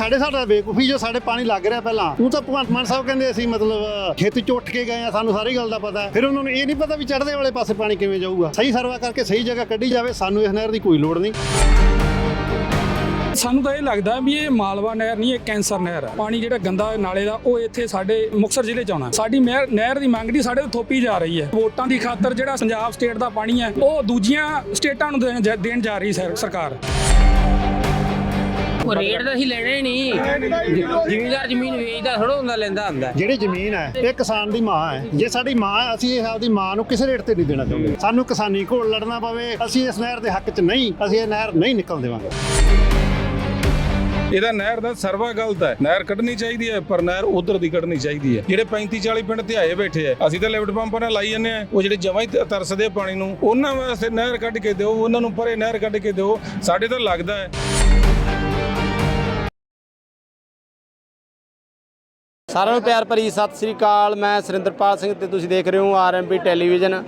ਸਾਡੇ ਸਾਡਾ ਬੇਕੂਫੀ ਜੋ ਸਾਡੇ ਪਾਣੀ ਲੱਗ ਰਿਹਾ ਪਹਿਲਾਂ, ਉਹ ਤਾਂ ਭਗਵੰਤ ਮਾਨ ਸਾਹਿਬ ਕਹਿੰਦੇ ਅਸੀਂ ਮਤਲਬ, ਖੇਤ ਚ ਉੱਠ ਕੇ ਗਏ ਆ, ਸਾਨੂੰ ਸਾਰੀ ਗੱਲ ਦਾ ਪਤਾ ਹੈ। ਫਿਰ ਉਹਨਾਂ ਨੂੰ ਇਹ ਨਹੀਂ ਪਤਾ ਵੀ ਚੜ੍ਹਦੇ ਵਾਲੇ ਪਾਸੇ ਪਾਣੀ ਕਿਵੇਂ ਜਾਊਗਾ। ਸਹੀ ਸਰਵਾ ਕਰਕੇ ਸਹੀ ਜਗ੍ਹਾ ਕੱਢੀ ਜਾਵੇ, ਸਾਨੂੰ ਇਸ ਨਹਿਰ ਦੀ ਕੋਈ ਲੋੜ ਨਹੀਂ। ਸਾਨੂੰ ਤਾਂ ਇਹ ਲੱਗਦਾ ਵੀ ਇਹ ਮਾਲਵਾ ਨਹਿਰ ਨਹੀਂ, ਇਹ ਕੈਂਸਰ ਨਹਿਰ ਹੈ। ਪਾਣੀ ਜਿਹੜਾ ਗੰਦਾ ਨਾਲੇ ਦਾ, ਉਹ ਇੱਥੇ ਸਾਡੇ ਮੁਕਤਸਰ ਜ਼ਿਲ੍ਹੇ ਚ ਆਉਣਾ ਸਾਡੀ ਨਹਿਰ ਦੀ ਮੰਗ ਨਹੀਂ, ਸਾਡੇ ਤੋਂ ਥੋਪੀ ਜਾ ਰਹੀ ਹੈ। ਵੋਟਾਂ ਦੀ ਖਾਤਰ ਜਿਹੜਾ ਪੰਜਾਬ ਸਟੇਟ ਦਾ ਪਾਣੀ ਹੈ, ਉਹ ਦੂਜੀਆਂ ਸਟੇਟਾਂ ਨੂੰ ਦੇਣ ਜਾ- ਦੇਣ ਜਾ ਰਹੀ ਸਰਕਾਰ। ਉਹ ਰੇਟ ਤਾਂ ਅਸੀਂ ਲੈਣਾ ਹੀ ਨਹੀਂ। ਜ਼ਿਮੀਦਾਰ ਜ਼ਮੀਨ ਵੇਚਦਾ ਥੋੜਾ ਹੁੰਦਾ ਲੈਂਦਾ ਹੁੰਦਾ। ਜਿਹੜੀ ਜ਼ਮੀਨ ਹੈ ਇਹ ਕਿਸਾਨ ਦੀ ਮਾਂ ਹੈ। ਜੇ ਸਾਡੀ ਮਾਂ ਹੈ ਅਸੀਂ ਇਹ ਆਪਦੀ ਮਾਂ ਨੂੰ ਕਿਸੇ ਰੇਟ ਤੇ ਨਹੀਂ ਦੇਣਾ ਚਾਹੁੰਦੇ। ਸਾਨੂੰ ਕਿਸਾਨੀ ਘੋਲ ਲੜਨਾ ਪਵੇ ਅਸੀਂ ਇਸ ਨਹਿਰ ਦੇ ਹੱਕ 'ਚ ਨਹੀਂ ਅਸੀਂ ਇਹ ਨਹਿਰ ਨਹੀਂ ਨਿਕਲ ਦੇਵਾਂਗੇ। ਇਹਦਾ ਨਹਿਰ ਦਾ ਸਰਵਾ ਗਲਤ ਹੈ। ਨਹਿਰ ਕੱਢਣੀ ਚਾਹੀਦੀ ਹੈ ਪਰ ਨਹਿਰ ਉਧਰ ਦੀ ਕੱਢਣੀ ਚਾਹੀਦੀ ਹੈ। ਜਿਹੜੇ 35 40 ਪਿੰਡ ਧਿਆਏ ਬੈਠੇ ਆ ਅਸੀਂ ਤਾਂ ਲਿਫਟ ਪੰਪਾਂ ਨਾਲ ਲਾਈ ਜੰਨੇ ਆ ਉਹ ਜਿਹੜੇ ਜਮਾਂ ਹੀ ਤਰਸਦੇ ਆ ਪਾਣੀ ਨੂੰ ਉਹਨਾਂ ਵਾਸਤੇ ਨਹਿਰ ਕੱਢ ਕੇ ਦਿਓ ਉਹਨਾਂ ਨੂੰ ਪਰੇ ਨਹਿਰ ਕੱਢ ਕੇ ਦਿਓ। ਸਾਡੇ ਤਾਂ ਲੱਗਦਾ ਹੈ। ਸਾਰਿਆਂ ਨੂੰ ਪਿਆਰ ਭਰੀ ਸਤਿ ਸ੍ਰੀ ਅਕਾਲ। ਮੈਂ ਸੁਰਿੰਦਰਪਾਲ ਸਿੰਘ ਤੇ ਤੁਸੀਂ ਦੇਖ ਰਹੇ ਹੋ ਆਰਐਮਪੀ ਟੈਲੀਵਿਜ਼ਨ।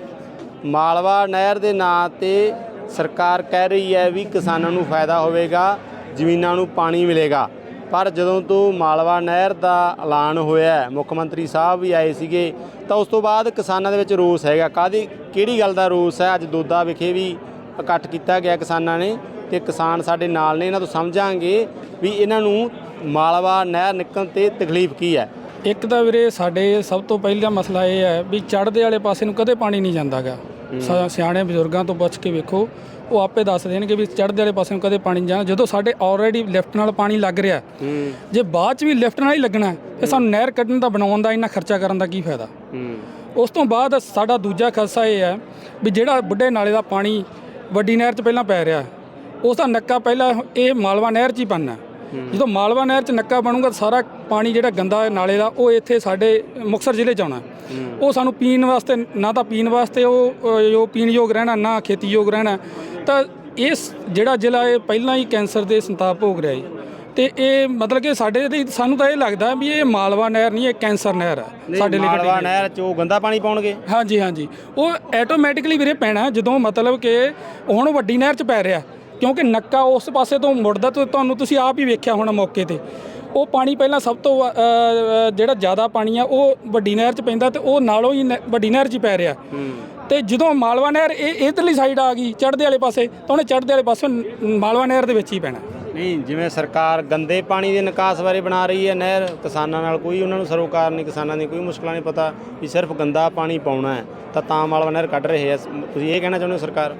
ਮਾਲਵਾ ਨਹਿਰ ਦੇ ਨਾਂ ਤੇ ਸਰਕਾਰ ਕਹਿ ਰਹੀ ਹੈ ਵੀ ਕਿਸਾਨਾਂ ਨੂੰ ਫਾਇਦਾ ਹੋਵੇਗਾ, ਜ਼ਮੀਨਾਂ ਨੂੰ ਪਾਣੀ ਮਿਲੇਗਾ। ਪਰ ਜਦੋਂ ਤੋਂ ਮਾਲਵਾ ਨਹਿਰ ਦਾ ਐਲਾਨ ਹੋਇਆ ਮੁੱਖ ਮੰਤਰੀ ਸਾਹਿਬ ਵੀ ਆਏ ਸੀਗੇ, ਤਾਂ ਉਸ ਤੋਂ ਬਾਅਦ ਕਿਸਾਨਾਂ ਦੇ ਵਿੱਚ ਰੋਸ ਹੈਗਾ। ਕਾਦੀ ਕਿਹੜੀ ਗੱਲ ਦਾ ਰੋਸ ਹੈ? ਅੱਜ ਦੋਦਾ ਵਿਖੇ ਵੀ ਇਕੱਠ ਕੀਤਾ ਗਿਆ ਕਿਸਾਨਾਂ ਨੇ ਤੇ ਕਿਸਾਨ ਸਾਡੇ ਨਾਲ ਨੇ। ਇਹਨਾਂ ਤੋਂ ਸਮਝਾਂਗੇ ਵੀ ਇਹਨਾਂ ਨੂੰ ਮਾਲਵਾ ਨਹਿਰ ਨਿਕਲਣ ਤੇ ਤਕਲੀਫ ਕੀ ਹੈ। ਇੱਕ ਤਾਂ ਵੀਰੇ ਸਾਡੇ ਸਭ ਤੋਂ ਪਹਿਲਾ ਮਸਲਾ ਇਹ ਹੈ ਵੀ ਚੜ੍ਹਦੇ ਵਾਲੇ ਪਾਸੇ ਨੂੰ ਕਦੇ ਪਾਣੀ ਨਹੀਂ ਜਾਂਦਾਗਾ। ਸਿਆਣੇ ਬਜ਼ੁਰਗਾਂ ਤੋਂ ਪੁੱਛ ਕੇ ਵੇਖੋ ਉਹ ਆਪੇ ਦੱਸ ਦੇਣਗੇ ਵੀ ਚੜ੍ਹਦੇ ਵਾਲੇ ਪਾਸੇ ਨੂੰ ਕਦੇ ਪਾਣੀ ਨਹੀਂ ਜਾਣਾ। ਜਦੋਂ ਸਾਡੇ ਆਲਰੇਡੀ ਲਿਫਟ ਨਾਲ ਪਾਣੀ ਲੱਗ ਰਿਹਾ ਜੇ ਬਾਅਦ ਚ ਵੀ ਲਿਫਟ ਨਾਲ ਹੀ ਲੱਗਣਾ ਫਿਰ ਸਾਨੂੰ ਨਹਿਰ ਕੱਢਣ ਦਾ ਬਣਾਉਣ ਦਾ ਇੰਨਾ ਖਰਚਾ ਕਰਨ ਦਾ ਕੀ ਫਾਇਦਾ? ਉਸ ਤੋਂ ਬਾਅਦ ਸਾਡਾ ਦੂਜਾ ਖਸਾ ਇਹ ਹੈ ਵੀ ਜਿਹੜਾ ਬੁੱਢੇ ਨਾਲੇ ਦਾ ਪਾਣੀ ਵੱਡੀ ਨਹਿਰ 'ਚ ਪਹਿਲਾਂ ਪੈ ਰਿਹਾ ਉਸ ਦਾ ਨੱਕਾ ਪਹਿਲਾਂ ਇਹ ਮਾਲਵਾ ਨਹਿਰ 'ਚ ਹੀ ਬਣਨਾ ਜਦੋਂ ਮਾਲਵਾ ਨਹਿਰ 'ਚ ਨੱਕਾ ਬਣੂਗਾ ਸਾਰਾ ਪਾਣੀ ਜਿਹੜਾ ਗੰਦਾ ਨਾਲੇ ਦਾ ਉਹ ਇੱਥੇ ਸਾਡੇ ਮੁਕਤਸਰ ਜ਼ਿਲ੍ਹੇ 'ਚ ਆਉਣਾ। ਉਹ ਸਾਨੂੰ ਪੀਣ ਵਾਸਤੇ ਨਾ ਤਾਂ ਪੀਣ ਵਾਸਤੇ ਉਹ ਜੋ ਪੀਣ ਯੋਗ ਰਹਿਣਾ ਨਾ ਖੇਤੀਯੋਗ ਰਹਿਣਾ। ਤਾਂ ਇਸ ਜਿਹੜਾ ਜ਼ਿਲ੍ਹਾ ਇਹ ਪਹਿਲਾਂ ਹੀ ਕੈਂਸਰ ਦੇ ਸੰਤਾਪ ਭੋਗ ਰਿਹਾ ਹੈ ਤੇ ਇਹ ਮਤਲਬ ਕਿ ਸਾਡੇ ਲਈ ਸਾਨੂੰ ਤਾਂ ਇਹ ਲੱਗਦਾ ਵੀ ਇਹ ਮਾਲਵਾ ਨਹਿਰ ਨਹੀਂ ਇਹ ਕੈਂਸਰ ਨਹਿਰ ਹੈ ਸਾਡੇ ਲਈ ਮਾਲਵਾ। ਨਹਿਰ ਚ ਉਹ ਗੰਦਾ ਪਾਣੀ ਪਾਉਣਗੇ। ਹਾਂਜੀ ਹਾਂਜੀ। ਉਹ ਆਟੋਮੈਟਿਕਲੀ ਵੀਰੇ ਪੈਣਾ ਜਦੋਂ ਮਤਲਬ ਕਿ ਹੁਣ ਵੱਡੀ ਨਹਿਰ 'ਚ ਪੈ ਰਿਹਾ। ਕਿਉਂਕਿ ਨੱਕਾ ਉਸ ਪਾਸੇ ਤੋਂ ਮੁੜਦਾ ਤੇ ਤੁਹਾਨੂੰ ਤੁਸੀਂ ਆਪ ਹੀ ਵੇਖਿਆ ਹੋਣਾ ਮੌਕੇ ਤੇ। ਉਹ ਪਾਣੀ ਪਹਿਲਾਂ ਸਭ ਤੋਂ ਜਿਹੜਾ ਜ਼ਿਆਦਾ ਪਾਣੀ ਆ ਉਹ ਵੱਡੀ ਨਹਿਰ 'ਚ ਪੈਂਦਾ ਤੇ ਉਹ ਨਾਲੋਂ ਹੀ ਵੱਡੀ ਨਹਿਰ 'ਚ ਹੀ ਪੈ ਰਿਹਾ। ਤੇ ਜਦੋਂ ਮਾਲਵਾ ਨਹਿਰ ਇਹ ਇਧਰਲੀ ਸਾਈਡ ਆ ਗਈ ਚੜ੍ਹਦੇ ਵਾਲੇ ਪਾਸੇ ਤਾਂ ਉਹਨੇ ਚੜ੍ਹਦੇ ਵਾਲੇ ਪਾਸੇ ਮਾਲਵਾ ਨਹਿਰ ਦੇ ਵਿੱਚ ਹੀ ਪੈਣਾ। ਨਹੀਂ ਜਿਵੇਂ ਸਰਕਾਰ ਗੰਦੇ ਪਾਣੀ ਦੇ ਨਿਕਾਸ ਬਾਰੇ ਬਣਾ ਰਹੀ ਹੈ ਨਹਿਰ ਕਿਸਾਨਾਂ ਨਾਲ ਕੋਈ ਉਹਨਾਂ ਨੂੰ ਸਰੋਕਾਰ ਨਹੀਂ ਕਿਸਾਨਾਂ ਦੀ ਕੋਈ ਮੁਸ਼ਕਲਾਂ ਨਹੀਂ ਪਤਾ ਵੀ ਸਿਰਫ ਗੰਦਾ ਪਾਣੀ ਪਾਉਣਾ ਹੈ ਤਾਂ ਤਾਂ ਮਾਲਵਾ ਨਹਿਰ ਕੱਢ ਰਹੇ ਆ ਤੁਸੀਂ ਇਹ ਕਹਿਣਾ ਚਾਹੁੰਦੇ ਹੋ ਸਰਕਾਰ?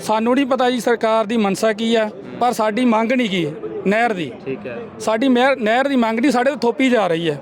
ਸਾਨੂੰ ਨਹੀਂ ਪਤਾ ਜੀ ਸਰਕਾਰ ਦੀ ਮਨਸਾ ਕੀ ਆ ਪਰ ਸਾਡੀ ਮੰਗ ਨਹੀਂ ਕੀ ਨਹਿਰ ਦੀ। ਠੀਕ ਹੈ। ਸਾਡੀ ਮਹਿਰ- ਨਹਿਰ ਦੀ ਮੰਗ ਨਹੀਂ ਸਾਡੇ ਤੋਂ ਥੋਪੀ ਜਾ ਰਹੀ ਹੈ।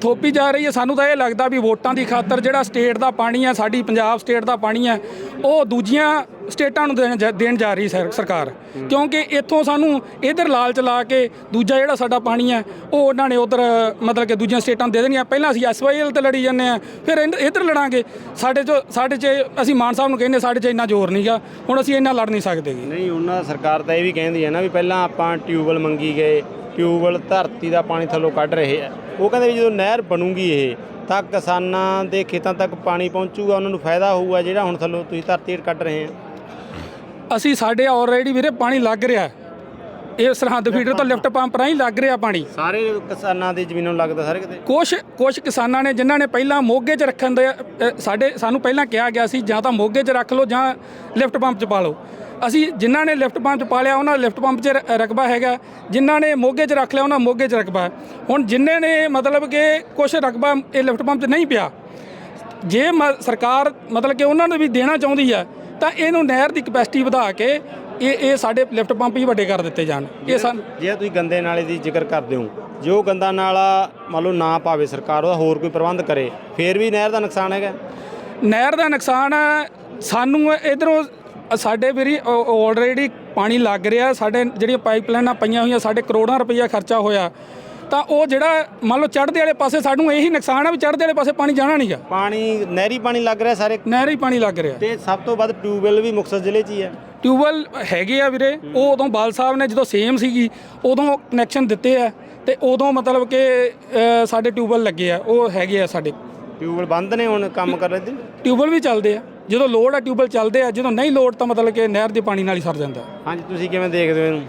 ਥੋਪੀ ਜਾ ਰਹੀ ਹੈ। ਸਾਨੂੰ ਤਾਂ ਇਹ ਲੱਗਦਾ ਵੀ ਵੋਟਾਂ ਦੀ ਖਾਤਰ ਜਿਹੜਾ ਸਟੇਟ ਦਾ ਪਾਣੀ ਹੈ ਸਾਡੀ ਪੰਜਾਬ ਸਟੇਟ ਦਾ ਪਾਣੀ ਹੈ ਉਹ ਦੂਜੀਆਂ ਸਟੇਟਾਂ ਨੂੰ ਦੇਣ ਜਾ- ਦੇਣ ਜਾ ਰਹੀ ਸਰ- ਸਰਕਾਰ। ਕਿਉਂਕਿ ਇੱਥੋਂ ਸਾਨੂੰ ਇਧਰ ਲਾਲਚ ਲਾ ਕੇ ਦੂਜਾ ਜਿਹੜਾ ਸਾਡਾ ਪਾਣੀ ਹੈ ਉਹ ਉਹਨਾਂ ਨੇ ਉਧਰ ਮਤਲਬ ਕਿ ਦੂਜੀਆਂ ਸਟੇਟਾਂ ਨੂੰ ਦੇ ਦੇਣੀਆਂ। ਪਹਿਲਾਂ ਅਸੀਂ ਐਸਵਾਈਐਲ ਤੇ ਲੜੀ ਜਾਂਦੇ ਆ ਫਿਰ ਇਧਰ ਲੜਾਂਗੇ। ਸਾਡੇ ਚ ਸਾਡੇ ਚ ਅਸੀਂ ਮਾਨ ਸਾਹਿਬ ਨੂੰ ਕਹਿੰਦੇ ਸਾਡੇ ਚ ਇੰਨਾ ਜ਼ੋਰ ਨਹੀਂਗਾ ਹੁਣ ਅਸੀਂ ਇੰਨਾ ਲੜ ਨਹੀਂ ਸਕਦੇ। ਗੇ। ਨਹੀਂ ਉਹਨਾਂ ਸਰਕਾਰ ਤਾਂ ਇਹ ਵੀ ਕਹਿੰਦੀ ਹੈ ਨਾ ਵੀ ਪਹਿਲਾਂ ਆਪਾਂ ਟਿਊਬਵੈਲ ਮੰਗੀ ਗਏ ਟਿਊਬਵੈਲ ਧਰਤੀ ਦਾ ਪਾਣੀ ਥੱਲੋਂ ਕੱਢ ਰਹੇ ਆ। ਉਹ ਕਹਿੰਦੇ ਵੀ ਜਦੋਂ ਨਹਿਰ ਬਣੂਗੀ ਇਹ ਤਾਂ ਕਿਸਾਨਾਂ ਦੇ ਖੇਤਾਂ ਤੱਕ ਪਾਣੀ ਪਹੁੰਚੂਗਾ ਉਹਨਾਂ ਨੂੰ ਫਾਇਦਾ ਹੋਊਗਾ ਜਿਹੜਾ ਹੁਣ ਥੱਲੋਂ ਤੁਸੀਂ ਧਰਤੀ ਹੇਠ ਕੱਢ ਰਹੇ ਆ। ਅਸੀਂ ਸਾਡੇ ਆਲਰੇਡੀ ਵੀਰੇ ਪਾਣੀ ਲੱਗ ਰਿਹਾ। ਇਹ ਸਰਹੰਦ ਫੀਡਰ ਤੋਂ ਲਿਫਟ ਪੰਪ ਰਾਹੀਂ ਲੱਗ ਰਿਹਾ ਪਾਣੀ। ਸਾਰੇ ਕਿਸਾਨਾਂ ਦੀ ਜ਼ਮੀਨਾਂ ਨੂੰ ਲੱਗਦਾ ਸਾਰੇ ਕਿਤੇ? ਕੁਝ ਕੁਝ ਕਿਸਾਨਾਂ ਨੇ ਜਿਨ੍ਹਾਂ ਨੇ ਪਹਿਲਾਂ ਮੋਗੇ 'ਚ ਰੱਖਣ ਦੇ ਸਾਡੇ ਸਾਨੂੰ ਪਹਿਲਾਂ ਕਿਹਾ ਗਿਆ ਸੀ ਜਾਂ ਤਾਂ ਮੋਗੇ 'ਚ ਰੱਖ ਲਓ ਜਾਂ ਲਿਫਟ ਪੰਪ 'ਚ ਪਾ ਲਓ। ਅਸੀਂ ਜਿਨ੍ਹਾਂ ਨੇ ਲਿਫਟ ਪੰਪ 'ਚ ਪਾ ਲਿਆ ਉਹਨਾਂ ਲਿਫਟ ਪੰਪ 'ਚ ਰ- ਰਕਬਾ ਹੈਗਾ। ਜਿਨ੍ਹਾਂ ਨੇ ਮੋਗੇ 'ਚ ਰੱਖ ਲਿਆ ਉਹਨਾਂ ਮੋਗੇ 'ਚ ਰਕਬਾ। ਹੈ। ਹੁਣ ਜਿਨ੍ਹਾਂ ਨੇ ਮਤਲਬ ਕਿ ਕੁਝ ਰਕਬਾ ਇਹ ਲਿਫਟ ਪੰਪ 'ਚ ਨਹੀਂ ਪਿਆ ਜੇ ਮ- ਸਰਕਾਰ ਮਤਲਬ ਕਿ ਉਹਨਾਂ ਨੂੰ ਵੀ ਦੇਣਾ ਚਾਹੁੰਦੀ ਹੈ ਤਾਂ ਇਹਨੂੰ ਨਹਿਰ ਦੀ ਕਪੈਸਿਟੀ ਵਧਾ ਕੇ ਇਹ ਇਹ ਸਾਡੇ ਲਿਫਟ ਪੰਪ ਹੀ ਵੱਡੇ ਕਰ ਦਿੱਤੇ ਜਾਣ। ਇਹ ਸਾਨੂੰ ਜੇ ਤੁਸੀਂ ਗੰਦੇ ਨਾਲੇ ਦੀ ਜ਼ਿਕਰ ਕਰਦੇ ਹੋ ਜੋ ਗੰਦਾ ਨਾਲਾ ਮੰਨ ਲਓ ਨਾ ਪਾਵੇ ਸਰਕਾਰ ਉਹਦਾ ਹੋਰ ਕੋਈ ਪ੍ਰਬੰਧ ਕਰੇ ਫੇਰ ਵੀ ਨਹਿਰ ਦਾ ਨੁਕਸਾਨ ਹੈਗਾ? ਨਹਿਰ ਦਾ ਨੁਕਸਾਨ ਹੈ, ਸਾਨੂੰ ਇਧਰੋਂ ਸਾਡੇ ਵੀਰੀ ਆਲਰੇਡੀ ਪਾਣੀ ਲੱਗ ਰਿਹਾ ਸਾਡੇ ਜਿਹੜੀਆਂ ਪਾਈਪਲਾਈਨਾਂ ਪਈਆਂ ਹੋਈਆਂ ਸਾਡੇ ਕਰੋੜਾਂ ਰੁਪਈਆ ਖਰਚਾ ਹੋਇਆ। ਤਾਂ ਉਹ ਜਿਹੜਾ ਮੰਨ ਲਓ ਚੜ੍ਹਦੇ ਵਾਲੇ ਪਾਸੇ ਸਾਨੂੰ ਇਹੀ ਨੁਕਸਾਨ ਹੈ ਵੀ ਚੜ੍ਹਦੇ ਵਾਲੇ ਪਾਸੇ ਪਾਣੀ ਜਾਣਾ ਨਹੀਂਗਾ। ਪਾਣੀ ਨਹਿਰੀ ਪਾਣੀ ਲੱਗ ਰਿਹਾ ਸਾਰੇ। ਨਹਿਰ ਪਾਣੀ ਲੱਗ ਰਿਹਾ। ਤੇ ਸਭ ਤੋਂ ਵੱਧ ਟਿਊਬਵੈਲ ਵੀ ਮੁਕਤਸਰ ਜ਼ਿਲ੍ਹੇ 'ਚ ਹੀ ਹੈ। ਟਿਊਬਵੈਲ ਹੈਗੇ ਆ ਵੀਰੇ ਉਹ ਉਦੋਂ ਬਾਲ ਸਾਹਿਬ ਨੇ ਜਦੋਂ ਸੇਮ ਸੀਗੀ ਉਦੋਂ ਕਨੈਕਸ਼ਨ ਦਿੱਤੇ ਆ ਤੇ ਉਦੋਂ ਮਤਲਬ ਕਿ ਸਾਡੇ ਟਿਊਬਵੈਲ ਲੱਗੇ ਆ ਉਹ ਹੈਗੇ ਆ ਸਾਡੇ। ਟਿਊਬਵੈਲ ਬੰਦ ਨੇ ਹੁਣ ਕੰਮ ਕਰ ਰਹੇ ਤੇ ਟਿਊਬਵੈਲ ਵੀ ਚੱਲਦੇ ਆ। ਜਦੋਂ ਲੋਡ ਆ ਟਿਊਬਵੈਲ ਚੱਲਦੇ ਆ ਜਦੋਂ ਨਹੀਂ ਲੋਡ ਤਾਂ ਮਤਲਬ ਕਿ ਨਹਿਰ ਦੇ ਪਾਣੀ ਨਾਲ ਹੀ ਸਰ ਜਾਂਦਾ। ਹਾਂਜੀ ਤੁਸੀਂ ਕਿਵੇਂ ਦੇਖਦੇ ਹੋ ਇਹਨੂੰ?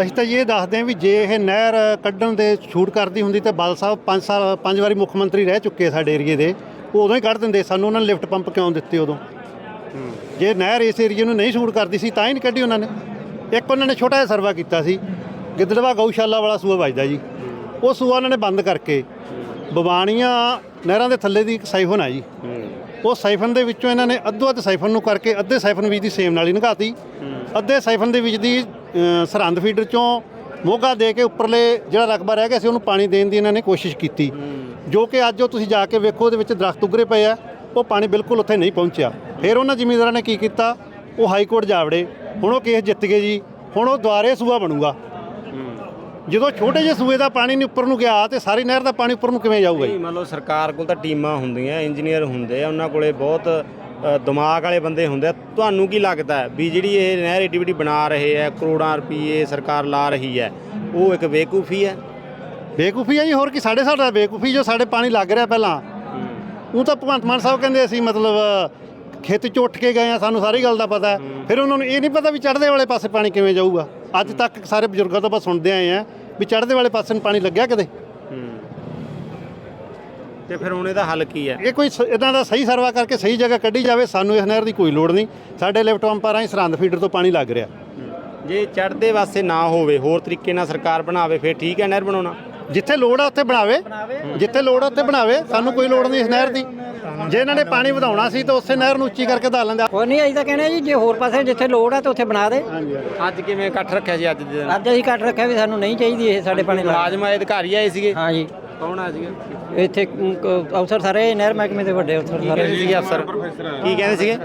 ਅਸੀਂ ਤਾਂ ਇਹ ਦੱਸਦੇ ਹਾਂ ਵੀ ਜੇ ਇਹ ਨਹਿਰ ਕੱਢਣ ਦੇ ਛੂਟ ਕਰਦੀ ਹੁੰਦੀ ਤਾਂ ਬਲ ਸਾਹਿਬ 5 ਸਾਲ 5 ਵਾਰੀ ਮੁੱਖ ਮੰਤਰੀ ਰਹਿ ਚੁੱਕੇ ਸਾਡੇ ਏਰੀਏ ਦੇ। ਉਹ ਉਦੋਂ ਹੀ ਕੱਢ ਦਿੰਦੇ ਸਾਨੂੰ ਉਹਨਾਂ ਨੇ ਲਿਫਟ ਪੰਪ ਕਿਉਂ ਦਿੱਤੇ ਉਦੋਂ? ਜੇ ਨਹਿਰ ਇਸ ਏਰੀਏ ਨੂੰ ਨਹੀਂ ਛੂਟ ਕਰਦੀ ਸੀ ਤਾਂ ਹੀ ਨਹੀਂ ਕੱਢੀ ਉਹਨਾਂ ਨੇ। ਇੱਕ ਉਹਨਾਂ ਨੇ ਛੋਟਾ ਜਿਹਾ ਸਰਵਾ ਕੀਤਾ ਸੀ ਗਿੱਦੜਵਾ ਗਊਸ਼ਾਲਾ ਵਾਲਾ ਸੂਆ ਵੱਜਦਾ ਜੀ। ਉਹ ਸੂਆ ਉਹਨਾਂ ਨੇ ਬੰਦ ਕਰਕੇ ਬਵਾਣੀਆਂ ਨਹਿਰਾਂ ਦੇ ਥੱਲੇ ਦੀ ਇੱਕ ਸਾਈਫਨ ਆ ਜੀ। ਉਹ ਸਾਈਫਨ ਦੇ ਵਿੱਚੋਂ ਇਹਨਾਂ ਨੇ ਅੱਧੋ ਅੱਧ ਸਾਈਫਨ ਨੂੰ ਕਰਕੇ ਅੱਧੇ ਸਾਈਫਨ ਬੀਜ ਦੀ ਸੇਮ ਨਾਲ ਹੀ ਨਗਾਤੀ। ਅੱਧੇ ਸਾਈਫਨ ਦੇ ਵਿੱਚ ਦੀ ਅ, ਸਰਹੰਦ ਫੀਡਰ ਚੋਂ ਮੋਗਾ ਦੇ ਕੇ ਉੱਪਰਲੇ ਜਿਹੜਾ ਰਕਬਾ ਰਹਿ ਗਿਆ ਸੀ ਉਹਨੂੰ ਪਾਣੀ ਦੇਣ ਦੀ ਇਹਨਾਂ ਨੇ ਕੋਸ਼ਿਸ਼ ਕੀਤੀ। ਜੋ ਕਿ ਅੱਜ ਉਹ ਤੁਸੀਂ ਜਾ ਕੇ ਵੇਖੋ ਉਹਦੇ ਵਿੱਚ ਦਰਖਤ ਉਗਰੇ ਪਏ ਆ ਉਹ ਪਾਣੀ ਬਿਲਕੁਲ ਉੱਥੇ ਨਹੀਂ ਪਹੁੰਚਿਆ। ਫਿਰ ਉਹਨਾਂ ਜ਼ਿਮੀਂਦਾਰਾਂ ਨੇ ਕੀ ਕੀਤਾ? ਉਹ ਹਾਈ ਕੋਰਟ ਜਾਵੜੇ ਹੁਣ ਉਹ ਕੇਸ ਜਿੱਤ ਗਏ ਜੀ। ਹੁਣ ਉਹ ਦੁਆਰੇ ਸੂਆ ਬਣੂਗਾ। ਜਦੋਂ ਛੋਟੇ ਜਿਹੇ ਸੂਏ ਦਾ ਪਾਣੀ ਨਹੀਂ ਉੱਪਰ ਨੂੰ ਗਿਆ ਤੇ ਸਾਰੀ ਨਹਿਰ ਦਾ ਪਾਣੀ ਉੱਪਰ ਨੂੰ ਕਿਵੇਂ ਜਾਊਗਾ ਜੀ? ਨਹੀਂ ਮੰਨ ਲਓ ਸਰਕਾਰ ਕੋਲ ਤਾਂ ਟੀਮਾਂ ਹੁੰਦੀਆਂ ਇੰਜੀਨੀਅਰ ਹੁੰਦੇ ਆ ਉਹਨਾਂ ਕੋਲੇ ਬਹੁਤ ਅ, ਦਿਮਾਗ ਵਾਲੇ ਬੰਦੇ ਹੁੰਦੇ ਆ। ਤੁਹਾਨੂੰ ਕੀ ਲੱਗਦਾ ਹੈ ਵੀ ਜਿਹੜੀ ਇਹ ਨਹਿਰ ਏਡੀ ਵੱਡੀ ਬਣਾ ਰਹੇ ਆ ਕਰੋੜਾਂ ਰੁਪਏ ਸਰਕਾਰ ਲਾ ਰਹੀ ਹੈ ਉਹ ਇੱਕ ਬੇਕੂਫੀ ਹੈ? ਬੇਕੂਫੀ ਹੈ ਜੀ ਹੋਰ ਕੀ ਸਾਡੇ ਸਾਡਾ ਬੇਕੂਫੀ ਜੋ ਸਾਡੇ ਪਾਣੀ ਲੱਗ ਰਿਹਾ ਪਹਿਲਾਂ। ਉਹ ਤਾਂ ਭਗਵੰਤ ਮਾਨ ਸਾਹਿਬ ਕਹਿੰਦੇ ਅਸੀਂ ਮਤਲਬ ਖੇਤ ਚ ਉੱਠ ਕੇ ਗਏ ਆ ਸਾਨੂੰ ਸਾਰੀ ਗੱਲ ਦਾ ਪਤਾ ਹੈ। ਫਿਰ ਉਹਨਾਂ ਨੂੰ ਇਹ ਨਹੀਂ ਪਤਾ ਵੀ ਚੜ੍ਹਦੇ ਵਾਲੇ ਪਾਸੇ ਪਾਣੀ ਕਿਵੇਂ ਜਾਊਗਾ। ਅੱਜ ਤੱਕ ਸਾਰੇ ਬਜ਼ੁਰਗਾਂ ਤੋਂ ਬਸ ਸੁਣਦੇ ਆਏ ਆ ਵੀ ਚੜ੍ਹਦੇ ਵਾਲੇ ਪਾਸੇ ਨੂੰ ਪਾਣੀ ਲੱਗਿਆ ਕਦੇ? ਤੇ ਫਿਰ ਹੁਣ ਇਹਦਾ ਹੱਲ ਕੀ ਹੈ? ਇਹ ਕੋਈ ਸ- ਦਾ ਸਹੀ ਸਰਵਾ ਕਰਕੇ ਸਹੀ ਜਗ੍ਹਾ ਕੱਢੀ ਜਾਵੇ ਸਾਨੂੰ ਇਸ ਨਹਿਰ ਦੀ ਕੋਈ ਲੋੜ ਨਹੀਂ। ਸਾਡੇ ਲਿਫਟ ਪੰਪਾਂ ਰਾਹੀਂ ਸਰਹੰਦ ਫੀਡਰ ਤੋਂ ਪਾਣੀ ਲੱਗ ਰਿਹਾ। ਜੇ ਚੜ੍ਹਦੇ ਵਾਸਤੇ ਨਾ ਹੋਵੇ ਹੋਰ ਤਰੀਕੇ ਨਾਲ ਸਰਕਾਰ ਬਣਾਵੇ ਫਿਰ ਠੀਕ ਹੈ ਨਹਿਰ ਬਣਾਉਣਾ? ਜਿੱਥੇ ਲੋੜ ਆ ਉੱਥੇ ਬਣਾਵੇ। ਜਿੱਥੇ ਲੋੜ ਆ ਉੱਥੇ ਬਣਾਵੇ। ਸਾਨੂੰ ਕੋਈ ਲੋੜ ਨਹੀਂ ਇਸ ਨਹਿਰ ਦੀ। ਜੇ ਇਹਨਾਂ ਨੇ ਪਾਣੀ ਵਧਾਉਣਾ ਸੀ ਤਾਂ ਉਸੇ ਨਹਿਰ ਨੂੰ ਉੱਚੀ ਕਰਕੇ ਵਧਾ ਲੈਂਦੇ ਕੋਈ ਨਹੀਂ ਅਸੀਂ ਤਾਂ ਕਹਿੰਦੇ ਜੀ ਜੇ ਹੋਰ ਪਾਸੇ ਜਿੱਥੇ ਲੋੜ ਹੈ ਤਾਂ ਉੱਥੇ ਬਣਾ ਦੇ। ਅੱਜ ਕਿਵੇਂ ਇਕੱਠ ਰੱਖਿਆ ਸੀ ਅੱਜ ਦੇ ਦਿਨ? ਅੱਜ ਅਸੀਂ ਕੱਟ ਰੱਖਿਆ ਵੀ ਸਾਨੂੰ ਨਹੀਂ ਚਾਹੀਦੀ ਇਹ ਸਾਡੇ ਪਾਣੀ ਲਾ ਮੁਲਾਜ਼ਮ ਆਏ ਅਧਿਕਾਰੀ ਆਏ ਸੀਗੇ? ਹਾਂ ਜੀ ਕੌਣ ਆ ਸੀਗੇ? ਇੱਥੇ ਅਮ, ਕ- ਅਫਸਰ ਸਾਰੇ ਨਹਿਰ ਮਹਿਕਮੇ ਦੇ ਵੱਡੇ ਅਫਸਰ ਸਾਰੇ। ਕਹਿੰਦੇ ਸੀਗੇ ਅਫਸਰ? ਕੀ ਕਹਿੰਦੇ ਸੀਗੇ?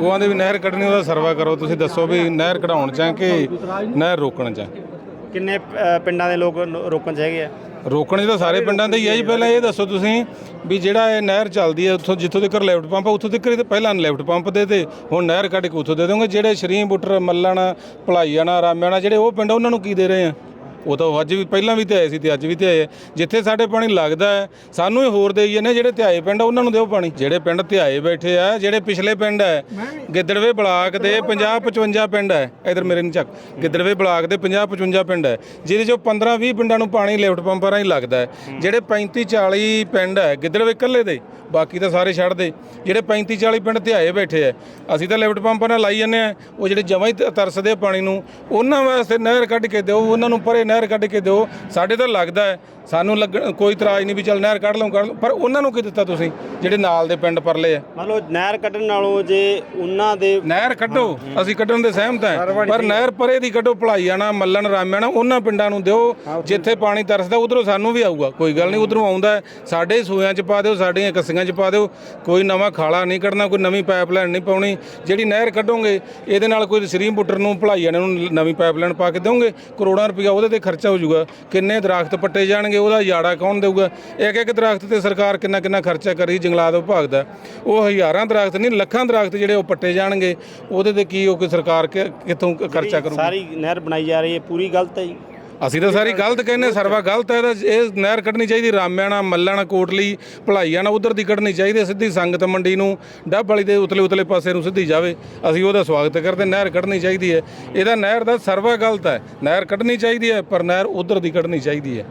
ਉਹ ਆਂਦੇ ਵੀ ਨਹਿਰ ਕੱਢਣੀ ਉਹਦਾ ਸਰਵਾ ਕਰੋ। ਤੁਸੀਂ ਦੱਸੋ ਵੀ ਨਹਿਰ ਕਢਾਉਣ ਚਾਹ ਕਿ ਨਹਿਰ ਰੋਕਣ ਚਾਹ ਕਿੰਨੇ ਅ, ਪਿੰਡਾਂ ਦੇ ਲੋਕ ਰੋਕਣ ਚ ਹੈਗੇ ਆ? ਰੋਕਣ ਤਾਂ ਸਾਰੇ ਪਿੰਡਾਂ ਦੇ ਹੀ ਆ ਜੀ। ਪਹਿਲਾਂ ਇਹ ਦੱਸੋ ਤੁਸੀਂ ਵੀ ਜਿਹੜਾ ਇਹ ਨਹਿਰ ਚੱਲਦੀ ਹੈ, ਉੱਥੋਂ ਜਿੱਥੋਂ ਤੱਕ ਲੈਫਟ ਪੰਪ ਆ, ਉੱਥੋਂ ਤੱਕ ਹੀ ਤਾਂ ਪਹਿਲਾਂ ਲੈਫਟ ਪੰਪ ਦੇ ਤੇ ਹੁਣ ਨਹਿਰ ਕੱਢ ਕੇ ਉੱਥੋਂ ਦੇ ਦੋਗੇ ਜਿਹੜੇ ਸ਼ਰੀਮ ਬੁੱਟਰ, ਮੱਲਣ, ਭਲਾਈਆਣਾ ਰਾਮਿਆਣਾ ਜਿਹੜੇ ਉਹ ਪਿੰਡ ਉਹਨਾਂ ਨੂੰ ਕੀ ਦੇ ਰਹੇ ਆ? ਉਹ ਤਾਂ ਅੱਜ ਵੀ ਪਹਿਲਾਂ ਵੀ ਤੇ ਆਏ ਸੀ ਤੇ ਅੱਜ ਵੀ ਤੇ ਆਏ ਆ। ਜਿੱਥੇ ਸਾਡੇ ਪਾਣੀ ਲੱਗਦਾ ਹੈ ਸਾਨੂੰ ਹੀ ਹੋਰ ਦੇਈ ਜਾਂਦੇ ਜਿਹੜੇ ਧਿਆਏ ਪਿੰਡ ਆ, ਉਹਨਾਂ ਨੂੰ ਦਿਓ ਪਾਣੀ। ਜਿਹੜੇ ਪਿੰਡ ਧਿਆਏ ਬੈਠੇ ਆ ਜਿਹੜੇ ਪਿਛਲੇ ਪਿੰਡ ਹੈ ਗਿੱਦੜਵੇ ਬਲਾਕ ਦੇ 50 55 ਪਿੰਡ ਹੈ। ਇਧਰ ਮੇਰੇ ਨੂੰ ਚੱਕ ਗਿੱਦੜਵੇ ਬਲਾਕ ਦੇ 50 55 ਪਿੰਡ ਹੈ ਜਿਹਦੇ ਚੋਂ 15 20 ਪਿੰਡਾਂ ਨੂੰ ਪਾਣੀ ਲਿਫਟ ਪੰਪਾਂ ਰਾਹੀਂ ਲੱਗਦਾ ਹੈ। ਜਿਹੜੇ 35 40 ਪਿੰਡ ਹੈ ਗਿੱਦੜਵੇ ਇਕੱਲੇ ਦੇ ਬਾਕੀ ਤਾਂ ਸਾਰੇ ਛੱਡ ਦੇ। ਜਿਹੜੇ 35 40 ਪਿੰਡ ਧਿਆਏ ਬੈਠੇ ਆ ਅਸੀਂ ਤਾਂ ਲਿਫਟ ਪੰਪਾਂ ਨਾਲ ਲਾਈ ਜੰਨੇ ਆ ਉਹ ਜਿਹੜੇ ਜਮਾਂ ਹੀ ਤ- ਤਰਸਦੇ ਆ ਪਾਣੀ ਨੂੰ ਉਹਨਾਂ ਵਾਸਤੇ ਨਹਿਰ ਕੱਢ ਕੇ ਦਿਓ ਉਹਨਾਂ ਨੂੰ ਪਰੇ ਨਹਿਰ ਕੱਢ ਕੇ ਦਿਓ? ਸਾਡੇ ਤਾਂ ਲੱਗਦਾ ਹੈ ਸਾਨੂੰ ਲੱਗ ਕੋਈ ਇਤਰਾਜ਼ ਨਹੀਂ ਵੀ ਚੱਲ ਨਹਿਰ ਕੱਢ ਲਓ ਕੱਢ ਲਓ ਪਰ ਉਹਨਾਂ ਨੂੰ ਕੀ ਦਿੱਤਾ ਤੁਸੀਂ ਜਿਹੜੇ ਨਾਲ ਦੇ ਪਿੰਡ ਪਰਲੇ ਆ? ਮੰਨ ਲਓ ਨਹਿਰ ਕੱਢਣ ਨਾਲੋਂ ਜੇ ਉਹਨਾਂ ਦੇ ਨਹਿਰ ਕੱਢੋ ਅਸੀਂ ਕੱਢਣ ਦੇ ਸਹਿਮਤ ਹਾਂ। ਪਰ ਨਹਿਰ ਪਰੇ ਦੀ ਕੱਢੋ ਭਲਾਈ ਆਣਾ ਮੱਲਣ ਰਾਮਿਆਣਾ ਉਹਨਾਂ ਪਿੰਡਾਂ ਨੂੰ ਦਿਓ ਜਿੱਥੇ ਪਾਣੀ ਤਰਸਦਾ ਉਧਰੋਂ ਸਾਨੂੰ ਵੀ ਆਊਗਾ। ਕੋਈ ਗੱਲ ਨਹੀਂ ਉਧਰੋਂ ਆਉਂਦਾ ਹੈ। ਸਾਡੇ ਸੂਇਆਂ 'ਚ ਪਾ ਦਿਓ ਸਾਡੀਆਂ ਕੱਸੀਆਂ 'ਚ ਪਾ ਦਿਓ। ਕੋਈ ਨਵਾਂ ਖਾਲਾ ਨਹੀਂ ਕੱਢਣਾ ਕੋਈ ਨਵੀਂ ਪਾਈਪਲਾਈਨ ਨਹੀਂ ਪਾਉਣੀ। ਜਿਹੜੀ ਨਹਿਰ ਕੱਢੋਗੇ ਇਹਦੇ ਨਾਲ ਕੋਈ ਸ੍ਰੀ ਬੁੱਟਰ ਨੂੰ ਭਲਾਈ ਆਣੇ ਨੂੰ ਨਵੀਂ ਪਾਈਪਲਾਈਨ ਪਾ ਕੇ ਦਿਓਗੇ। ਕਰੋੜਾਂ ਰੁਪਇਆ ਉਹਦੇ ਤੇ ਖਰਚਾ ਹੋ ਜਾਊਗਾ। ਕਿੰਨੇ ਦਰਖਤ ਪੱਟੇ ਜਾਣਗੇ? ਉਹਦਾ ਯਾੜਾ ਕੌਣ ਦੇਊਗਾ? ਇੱਕ ਇੱਕ ਦਰਖਤ ਤੇ ਸਰਕਾਰ ਕਿੰਨਾ ਕਿੰਨਾ ਖਰਚਾ ਕਰੀ ਜੰਗਲਾਤ ਵਿਭਾਗ ਦਾ? ਉਹ ਹਜ਼ਾਰਾਂ ਦਰਖਤ ਨਹੀਂ ਲੱਖਾਂ ਦਰਖਤ ਜਿਹੜੇ ਉਹ ਪੱਟੇ ਜਾਣਗੇ। ਉਹਦੇ ਤੇ ਕੀ ਉਹ ਕੋਈ ਸਰਕਾਰ ਕਿੱਥੋਂ ਖਰਚਾ ਕਰੂਗੀ? ਸਾਰੀ ਨਹਿਰ ਬਣਾਈ ਜਾ ਰਹੀ ਹੈ ਪੂਰੀ ਗਲਤ ਹੈ ਜੀ। ਅਸੀਂ ਤਾਂ ਸਾਰੀ ਗਲਤ ਕਹਿੰਦੇ ਸਰਵਾ ਗਲਤ ਹੈ ਇਹ ਨਹਿਰ ਕੱਢਣੀ ਚਾਹੀਦੀ ਰਾਮਿਆਣਾ ਮੱਲਾਣਾ ਕੋਟਲੀ ਭਲਾਈਆਣਾ ਉਧਰ ਦੀ ਕੱਢਣੀ ਚਾਹੀਦੀ ਸਿੱਧੀ ਸੰਗਤ ਮੰਡੀ ਨੂੰ ਡੱਬ ਵਾਲੀ ਦੇ ਉਤਲੇ ਉਤਲੇ ਪਾਸੇ ਨੂੰ ਸਿੱਧੀ ਜਾਵੇ। ਅਸੀਂ ਉਹਦਾ ਸਵਾਗਤ ਕਰਦੇ ਨਹਿਰ ਕੱਢਣੀ ਚਾਹੀਦੀ ਹੈ। ਇਹਦਾ ਨਹਿਰ ਦਾ ਸਰਵਾ ਗਲਤ ਹੈ। ਨਹਿਰ ਕੱਢਣੀ ਚਾਹੀਦੀ ਹੈ ਪਰ ਨਹਿਰ ਉਧਰ ਦੀ ਕੱਢਣੀ ਚਾਹੀਦੀ ਹੈ।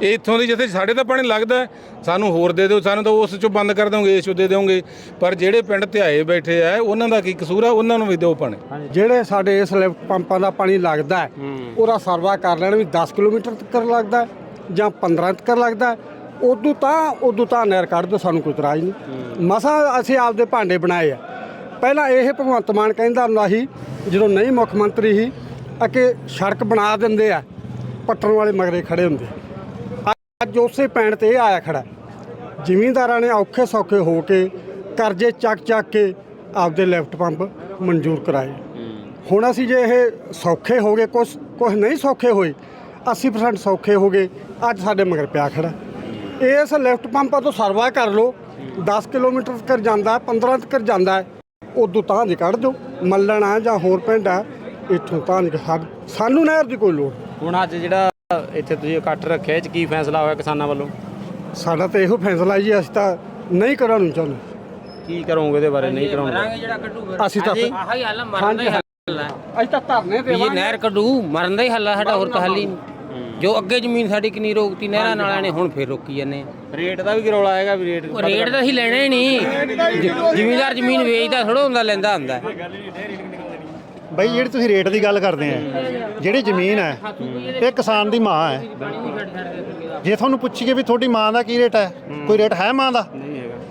ਇਹ ਇੱਥੋਂ ਦੀ ਜਿੱਥੇ ਸਾਡੇ ਤਾਂ ਪਾਣੀ ਲੱਗਦਾ ਸਾਨੂੰ ਹੋਰ ਦੇ ਦਿਓ ਸਾਨੂੰ ਤਾਂ ਉਸ ਚੋਂ ਬੰਦ ਕਰ ਦੋਗੇ ਇਸ ਚੋਂ ਦੇ ਦਿਓਗੇ। ਪਰ ਜਿਹੜੇ ਪਿੰਡ ਧਿਆਏ ਬੈਠੇ ਆ ਉਹਨਾਂ ਦਾ ਕੀ ਕਸੂਰ ਆ? ਉਹਨਾਂ ਨੂੰ ਵੀ ਦਿਓ ਪਾਣੀ। ਜਿਹੜੇ ਸਾਡੇ ਇਸ ਲਿਫਟ ਪੰਪਾਂ ਦਾ ਪਾਣੀ ਲੱਗਦਾ ਉਹਦਾ ਸਰਵਾ ਕਰ ਲੈਣ ਵੀ 10 ਕਿਲੋਮੀਟਰ ਤੱਕ ਲੱਗਦਾ ਜਾਂ 15 ਤੱਕ ਲੱਗਦਾ। ਉਦੋਂ ਤਾਂ ਉਦੋਂ ਤਾਂ ਨਹਿਰ ਕੱਢ ਦਿਓ ਸਾਨੂੰ ਕੋਈ ਇਤਰਾਜ਼ ਨਹੀਂ। ਮਸਾਂ ਅਸੀਂ ਆਪਦੇ ਭਾਂਡੇ ਬਣਾਏ ਆ। ਪਹਿਲਾਂ ਇਹ ਭਗਵੰਤ ਮਾਨ ਕਹਿੰਦਾ ਹੁੰਦਾ ਸੀ ਜਦੋਂ ਨਹੀਂ ਮੁੱਖ ਮੰਤਰੀ ਸੀ ਅਕੇ ਸੜਕ ਬਣਾ ਦਿੰਦੇ ਆ ਪੱਟਣ ਵਾਲੇ ਮਗਰੇ ਖੜੇ ਹੁੰਦੇ। ਅੱਜ ਉਸੇ ਪੈਣ ਤੇ ਇਹ ਆਇਆ ਖੜਾ। ਜ਼ਿਮੀਂਦਾਰਾਂ ਨੇ ਔਖੇ ਸੌਖੇ ਹੋ ਕੇ ਕਰਜ਼ੇ ਚੱਕ ਚੱਕ ਕੇ ਆਪਦੇ ਲੈਫਟ ਪੰਪ ਮਨਜ਼ੂਰ ਕਰਾਏ। ਹੁਣ ਅਸੀਂ ਜੇ ਇਹ ਸੌਖੇ ਹੋ ਗਏ ਕੁਝ ਕੁਝ ਨਹੀਂ ਸੌਖੇ ਹੋਏ 80% ਸੌਖੇ ਹੋ ਗਏ, ਅੱਜ ਸਾਡੇ ਮਗਰ ਪਿਆ ਖੜਾ। ਇਸ ਲੈਫਟ ਪੰਪਾਂ ਤੋਂ ਸਰਵਾ ਕਰ ਲਓ 10 ਕਿਲੋਮੀਟਰ ਤੱਕ ਜਾਂਦਾ 15 ਤੱਕ ਜਾਂਦਾ, ਉਦੋਂ ਤਾਂ ਦੀ ਕੱਢ ਦਿਓ। ਮੱਲਣ ਆ ਜਾਂ ਹੋਰ ਪਿੰਡ ਆ, ਇੱਥੋਂ ਤਾਂ ਦੀ ਸਾਨੂੰ ਨਹਿਰ ਦੀ ਕੋਈ ਲੋੜ ਹੁਣ ਅੱਜ ਜਿਹੜਾ ਇੱਥੇ ਤੁਸੀਂ ਇਕੱਠ ਰੱਖਿਆ ਇਹ ਚ ਕੀ ਫੈਸਲਾ ਹੋਇਆ ਕਿਸਾਨਾਂ ਵੱਲੋਂ? ਸਾਡਾ ਤਾਂ ਇਹੋ ਫੈਸਲਾ ਜੀ ਅਸੀਂ ਤਾਂ ਨਹੀਂ ਕਰਾਉਣਾ ਚਾਹੁੰਦੇ। ਕੀ ਕਰੋਗੇ ਉਹਦੇ ਬਾਰੇ? ਨਹੀਂ ਕਰਾਉਣਾ ਜਿਹੜਾ ਕੱਢੂ ਫਿਰ ਅਸੀਂ ਤਾਂ ਆਹੀ ਹੱਲ ਮਰਨ ਦਾ ਹੀ ਹੱਲ ਅਸੀਂ ਤਾਂ ਧਰਨੇ ਵੀ ਇਹ ਨਹਿਰ ਕੱਢੂ ਮਰਨ ਦਾ ਹੀ ਹੱਲ ਆ ਸਾਡਾ ਹੋਰ ਤਾਂ ਹੱਲ ਹੀ ਨਹੀਂ। ਜੋ ਅੱਗੇ ਜ਼ਮੀਨ ਸਾਡੀ ਕਿੰਨੀ ਰੋਕਤੀ ਨਹਿਰਾਂ ਨਾਲਾਂ ਨੇ ਹੁਣ ਫੇਰ ਰੋਕੀ ਜਾਂਦੇ ਆ। ਰੇਟ ਦਾ ਵੀ ਰੌਲਾ ਆਏਗਾ ਵੀ ਰੇਟ ਉਹ ਰੇਟ ਤਾਂ ਅਸੀਂ ਲੈਣਾ ਹੀ ਨਹੀਂ ਜ- ਜ਼ਿਮੀਂਦਾਰ ਜ਼ਮੀਨ ਵੇਚਦਾ ਥੋੜਾ ਹੁੰਦਾ ਲੈਂਦਾ ਹੁੰਦਾ। ਬਈ ਜਿਹੜੀ ਤੁਸੀਂ ਰੇਟ ਦੀ ਗੱਲ ਕਰਦੇ ਆ ਜਿਹੜੀ ਜ਼ਮੀਨ ਹੈ ਇਹ ਕਿਸਾਨ ਦੀ ਮਾਂ ਹੈ ਜੇ ਤੁਹਾਨੂੰ ਪੁੱਛੀਏ ਵੀ ਤੁਹਾਡੀ ਮਾਂ ਦਾ ਕੀ ਰੇਟ ਹੈ ਕੋਈ ਰੇਟ ਹੈ ਮਾਂ ਦਾ?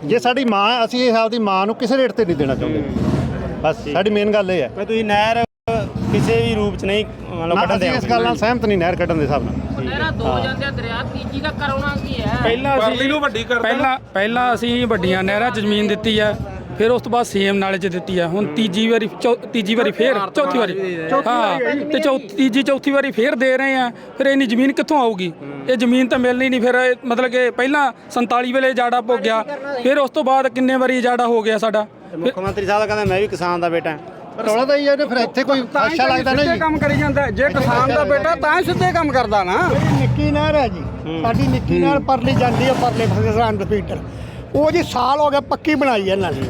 ਜੇ ਸਾਡੀ ਮਾਂ ਹੈ ਅਸੀਂ ਇਹ ਆਪਦੀ ਮਾਂ ਨੂੰ ਕਿਸੇ ਰੇਟ ਤੇ ਨਹੀਂ ਦੇਣਾ ਚਾਹੁੰਦੇ। ਬਸ ਸਾਡੀ ਮੇਨ ਗੱਲ ਇਹ ਹੈ ਮੈਂ ਤੁਸੀਂ ਨਹਿਰ ਕਿਸੇ ਵੀ ਰੂਪ ਚ ਨਹੀਂ ਮਤਲਬ ਕੱਢਣ ਅਸੀਂ ਇਸ ਗੱਲ ਨਾਲ ਸਹਿਮਤ ਨਹੀਂ ਨਹਿਰ ਕੱਢਣ ਦੇ ਹਿਸਾਬ ਨਾਲ। ਨਹਿਰਾਂ ਦੋ ਜਾਂਦੇ ਆ ਦਰਿਆ ਤੀਜੀ ਦਾ ਕਰਾਉਣਾ ਕੀ ਹੈ? ਪਹਿਲਾਂ ਪਰਲੀ ਨੂੰ ਵੱਡੀ ਕਰ ਪਹਿਲਾਂ ਪਹਿਲਾਂ ਅਸੀਂ ਵੱਡੀਆਂ ਨਹਿਰਾਂ 'ਚ ਜ਼ਮੀਨ ਦਿੱਤੀ ਆ ਫਿਰ ਉਸ ਤੋਂ ਬਾਅਦ ਸੀਐਮ ਨਾਲੇ 'ਚ ਦਿੱਤੀ ਆ। ਹੁਣ ਤੀਜੀ ਵਾਰੀ ਚੌ- ਤੀਜੀ ਵਾਰੀ ਫੇਰ ਚੌਥੀ ਵਾਰੀ। ਹਾਂ ਤੇ ਚੌਥੀ ਤੀਜੀ ਚੌਥੀ ਵਾਰੀ ਫੇਰ ਦੇ ਰਹੇ ਆ। ਫਿਰ ਇੰਨੀ ਜ਼ਮੀਨ ਕਿੱਥੋਂ ਆਊਗੀ? ਇਹ ਜ਼ਮੀਨ ਤਾਂ ਮਿਲਣੀ ਨਹੀਂ। ਫਿਰ ਇਹ ਮਤਲਬ ਕਿ ਪਹਿਲਾਂ 47 ਵੇਲੇ ਜਾੜਾ ਭੋਗਿਆ। ਫਿਰ ਉਸ ਤੋਂ ਬਾਅਦ ਕਿੰਨੇ ਵਾਰੀ ਜਾੜਾ ਹੋ ਗਿਆ ਸਾਡਾ? ਮੁੱਖ ਮੰਤਰੀ ਸਾਹਿਬ ਕਹਿੰਦਾ ਮੈਂ ਵੀ ਕਿਸਾਨ ਦਾ ਬੇਟਾ ਰੌਲਾ ਤਾਂ ਇਹ ਹੈ ਨਾ ਫਿਰ ਇੱਥੇ ਕੋਈ ਅੱਛਾ ਲੱਗਦਾ ਨਾ ਸਿੱਧੇ ਜੀ ਕੰਮ ਕਰੀ ਜਾਂਦਾ। ਜੇ ਕਿਸਾਨ ਦਾ ਬੇਟਾ ਤਾਂ ਹੀ ਸਿੱਧੇ ਕੰਮ ਕਰਦਾ ਨਾ। ਨਿੱਕੀ ਨਹਿਰ ਹੈ ਜੀ। ਸਾਡੀ ਨਿੱਕੀ ਨਹਿਰ ਪਰਲੀ ਜਾਂਦੀ ਹੈ ਪਰਲੇ ਸਰਹੰਦ ਫੀਟਰ ਉਹ ਜੀ ਸਾਲ ਹੋ ਗਿਆ ਪੱਕੀ ਬਣਾਈ ਹੈ ਇਹਨਾਂ ਨੇ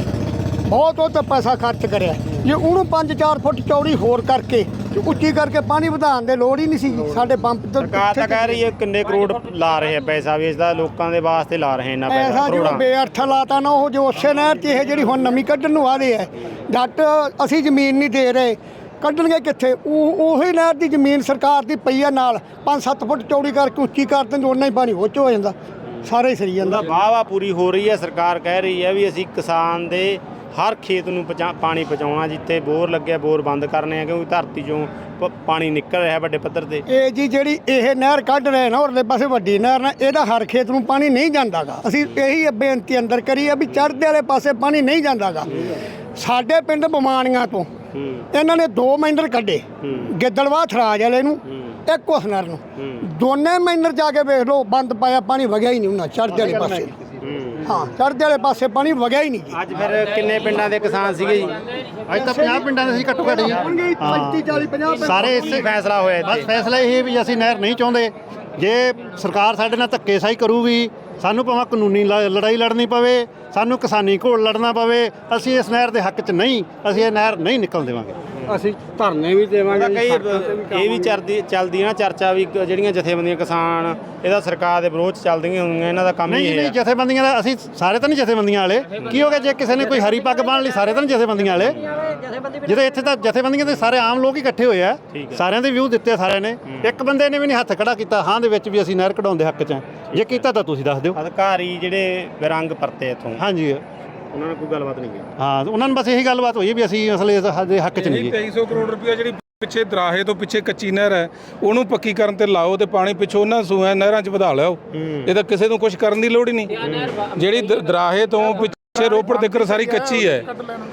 ਬਹੁਤ ਉਹ ਤੇ ਪੈਸਾ ਖਰਚ ਕਰਿਆ। ਜੇ ਉਹਨੂੰ 5-4 ਫੁੱਟ ਚੌੜੀ ਹੋਰ ਕਰਕੇ ਤੇ ਉੱਚੀ ਕਰਕੇ ਪਾਣੀ ਵਧਾਉਣ ਦੇ ਲੋੜ ਹੀ ਨਹੀਂ ਸੀ ਸਾਡੇ ਪੰਪ ਤੋਂ ਸਰਕਾਰ ਤਾਂ ਕਹਿ ਰਹੀ ਹੈ ਕਿੰਨੇ ਕਰੋੜ ਲਾ ਰਹੇ ਆ ਪੈਸਾ ਵੀ ਇਸ ਦਾ ਲੋਕਾਂ ਦੇ ਵਾਸਤੇ ਲਾ ਰਹੇ ਇੰਨਾ ਪੈਸਾ ਜੋ ਕਰੋੜਾਂ। ਬੇਅਰਥ ਲਾਤਾ ਨਾ ਉਹ ਜੋ ਉਸੇ ਨਹਿਰ 'ਚ ਇਹ ਜਿਹੜੀ ਹੁਣ ਨਵੀਂ ਕੱਢਣ ਨੂੰ ਆਦੇ ਹੈ ਜੱਟ ਅਸੀਂ ਜ਼ਮੀਨ ਨਹੀਂ ਦੇ ਰਹੇ ਕੱਢਣਗੇ ਕਿੱਥੇ? ਉਹ ਉਹੀ ਨਹਿਰ ਦੀ ਜ਼ਮੀਨ ਸਰਕਾਰ ਦੀ ਪਈ ਆ ਨਾਲ 5-7 ਫੁੱਟ ਚੌੜੀ ਕਰਕੇ ਉੱਚੀ ਕਰ ਦਿੰਦੇ ਉਹਨਾਂ ਹੀ ਪਾਣੀ ਉਹ 'ਚ ਹੋ ਜਾਂਦਾ। ਸਾਰੇ ਹੀ ਸਰੀ ਜਾਂਦਾ। ਵਾਹ ਵਾਹ ਪੂਰੀ ਹੋ ਰਹੀ ਹੈ ਸਰਕਾਰ ਕਹਿ ਰਹੀ ਹੈ ਵੀ ਅਸੀਂ ਕਿਸਾਨ ਦੇ ਹਰ ਖੇਤ ਨੂੰ ਪਹੁੰਚਾ- ਪਾਣੀ ਪਹੁੰਚਾਉਣਾ ਜਿੱਥੇ ਬੋਰ ਲੱਗਿਆ ਬੋਰ ਬੰਦ ਕਰਨੇ ਆ ਕਿਉਂਕਿ ਧਰਤੀ 'ਚੋਂ ਪ- ਪਾਣੀ ਨਿਕਲ ਰਿਹਾ ਵੱਡੇ ਪੱਧਰ ਤੇ। ਇਹ ਜੀ ਜਿਹੜੀ ਇਹ ਨਹਿਰ ਕੱਢ ਰਹੇ ਨਾ ਉਰਲੇ ਪਾਸੇ ਵੱਡੀ ਨਹਿਰ ਨਾ ਇਹਦਾ ਹਰ ਖੇਤ ਨੂੰ ਪਾਣੀ ਨਹੀਂ ਜਾਂਦਾਗਾ। ਅਸੀਂ ਇਹੀ ਬੇਨਤੀ ਅੰਦਰ ਕਰੀ ਆ ਵੀ ਚੜ੍ਹਦੇ ਵਾਲੇ ਪਾਸੇ ਪਾਣੀ ਨਹੀਂ ਜਾਂਦਾਗਾ। ਸਾਡੇ ਪਿੰਡ ਬਮਾਨੀਆਂ ਤੋਂ ਇਹਨਾਂ ਨੇ ਦੋ ਮੈਂਡਰ ਕੱਢੇ। ਗਿੱਦੜਵਾ ਥਰਾਜ ਵਾਲੇ ਨੂੰ ਇੱਕ ਹੁਸਨਰ ਨੂੰ। ਦੋਨੇ ਮੈਂਡਰ ਜਾ ਕੇ ਵੇਖ ਲਓ ਬੰਦ ਪਾਇਆ ਪਾਣੀ ਵਗਿਆ ਹੀ ਨਹੀਂ ਉਹਨਾਂ ਚੜ੍ਹਦੇ ਵਾਲੇ ਪਾਸੇ। ਹਾਂ। ਚੜ੍ਹਦੇ ਵਾਲੇ ਪਾਸੇ ਪਾਣੀ ਵਗਿਆ ਹੀ ਨਹੀਂ ਜੀ। ਅੱਜ ਫਿਰ ਕਿੰਨੇ ਪਿੰਡਾਂ ਦੇ ਕਿਸਾਨ ਸੀਗੇ ਜੀ? ਅੱਜ ਤਾਂ 50 ਪਿੰਡਾਂ ਦੇ ਅਸੀਂ ਘੱਟੋ ਘੱਟ ਜੀ। 35 40 50 ਸਾਰੇ ਇਸੇ ਫੈਸਲਾ ਹੋਇਆ ਬਸ ਫੈਸਲਾ ਇਹ ਵੀ ਅਸੀਂ ਨਹਿਰ ਨਹੀਂ ਚਾਹੁੰਦੇ। ਜੇ ਸਰਕਾਰ ਸਾਡੇ ਨਾਲ ਧੱਕੇਸ਼ਾਹੀ ਕਰੂਗੀ ਸਾਨੂੰ ਭਾਵੇਂ ਕਾਨੂੰਨੀ ਲ- ਲੜਾਈ ਲੜਨੀ ਪਵੇ ਸਾਨੂੰ ਕਿਸਾਨੀ ਘੋਲ ਲੜਨਾ ਪਵੇ ਅਸੀਂ ਇਸ ਨਹਿਰ ਦੇ ਹੱਕ 'ਚ ਨਹੀਂ ਅਸੀਂ ਇਹ ਨਹਿਰ ਨਹੀਂ ਨਿਕਲਣ ਦੇਵਾਂਗੇ। ਅਸੀਂ ਧਰਨੇ ਵੀ ਦੇਵਾਂਗੇ ਕਈ ਸੜਕਾਂ ਤੇ ਵੀ ਇਹ ਵੀ ਚਲਦੀ ਚੱਲਦੀ ਨਾ ਚਰਚਾ ਵੀ ਕ- ਜਿਹੜੀਆਂ ਜਥੇਬੰਦੀਆਂ ਕਿਸਾਨ ਇਹਦਾ ਸਰਕਾਰ ਦੇ ਵਿਰੋਧ 'ਚ ਚੱਲਦੀਆਂ ਹੁੰਦੀਆਂ ਇਹਨਾਂ ਦਾ ਕੰਮ ਹੀ ਨਹੀਂ ਇਹ ਨਹੀਂ ਜਥੇਬੰਦੀਆਂ ਦਾ ਅਸੀਂ ਸਾਰੇ ਤਾਂ ਨਹੀਂ ਜਥੇਬੰਦੀਆਂ ਵਾਲੇ। ਕੀ ਹੋ ਗਿਆ ਜੇ ਕਿਸੇ ਨੇ ਕੋਈ ਹਰੀ ਪੱਗ ਬੰਨ ਲਈ ਸਾਰੇ ਤਾਂ ਨਹੀਂ ਜਥੇਬੰਦੀਆਂ ਵਾਲੇ? ਜਦੋਂ ਇੱਥੇ ਤਾਂ ਜਥੇਬੰਦੀਆਂ ਦੇ ਸਾਰੇ ਆਮ ਲੋਕ ਹੀ ਇਕੱਠੇ ਹੋਏ ਆ ਸਾਰਿਆਂ ਦੇ ਵਿਊ ਦਿੱਤੇ ਸਾਰਿਆਂ ਨੇ। ਇੱਕ ਬੰਦੇ ਨੇ ਵੀ ਨਹੀਂ ਹੱਥ ਖੜਾ ਕੀਤਾ ਹਾਂ ਦੇ ਵਿੱਚ ਵੀ ਅਸੀਂ ਨਹਿਰ ਕਢਾਉਣ ਦੇ ਹੱਕ 'ਚ ਜੇ ਕੀਤਾ ਤਾਂ ਤੁਸੀਂ ਦੱਸ ਦਿਓ। ਅਧਿਕਾਰੀ ਜਿਹੜੇ ਵਿਰੰਗ ਪਰਤੇ ਇੱਥੋਂ। ਹਾਂਜੀ। ਉਹਨਾਂ ਨਾਲ ਕੋਈ ਗੱਲਬਾਤ ਨਹੀਂ ਕੀਤੀ ਹਾਂ ਉਹਨਾਂ ਨੂੰ ਬਸ ਇਹੀ ਗੱਲਬਾਤ ਹੋਈ ਵੀ ਅਸੀਂ ਅਸਲੇ ਦੇ ਹੱਕ 'ਚ ਨਹੀਂ ਗਏ। 2300 ਕਰੋੜ ਰੁਪਇਆ ਜਿਹੜੀ ਪਿੱਛੇ ਦਰਾਹੇ ਤੋਂ ਪਿੱਛੇ ਕੱਚੀ ਨਹਿਰ ਹੈ ਉਹਨੂੰ ਪੱਕੀ ਕਰਨ ਤੇ ਲਾਓ ਤੇ ਪਾਣੀ ਪਿੱਛੋਂ ਉਹਨਾਂ ਸੂਆਂ ਨਹਿਰਾਂ 'ਚ ਵਧਾ ਲਿਆਓ। ਇਹ ਤਾਂ ਕਿਸੇ ਨੂੰ ਕੁਝ ਕਰਨ ਦੀ ਲੋੜ ਹੀ ਨਹੀਂ। ਜਿਹੜੀ ਦਰਾਹੇ ਤੋਂ ਪਿੱਛੇ ਰੋਪੜ ਤੱਕ ਸਾਰੀ ਕੱਚੀ ਹੈ।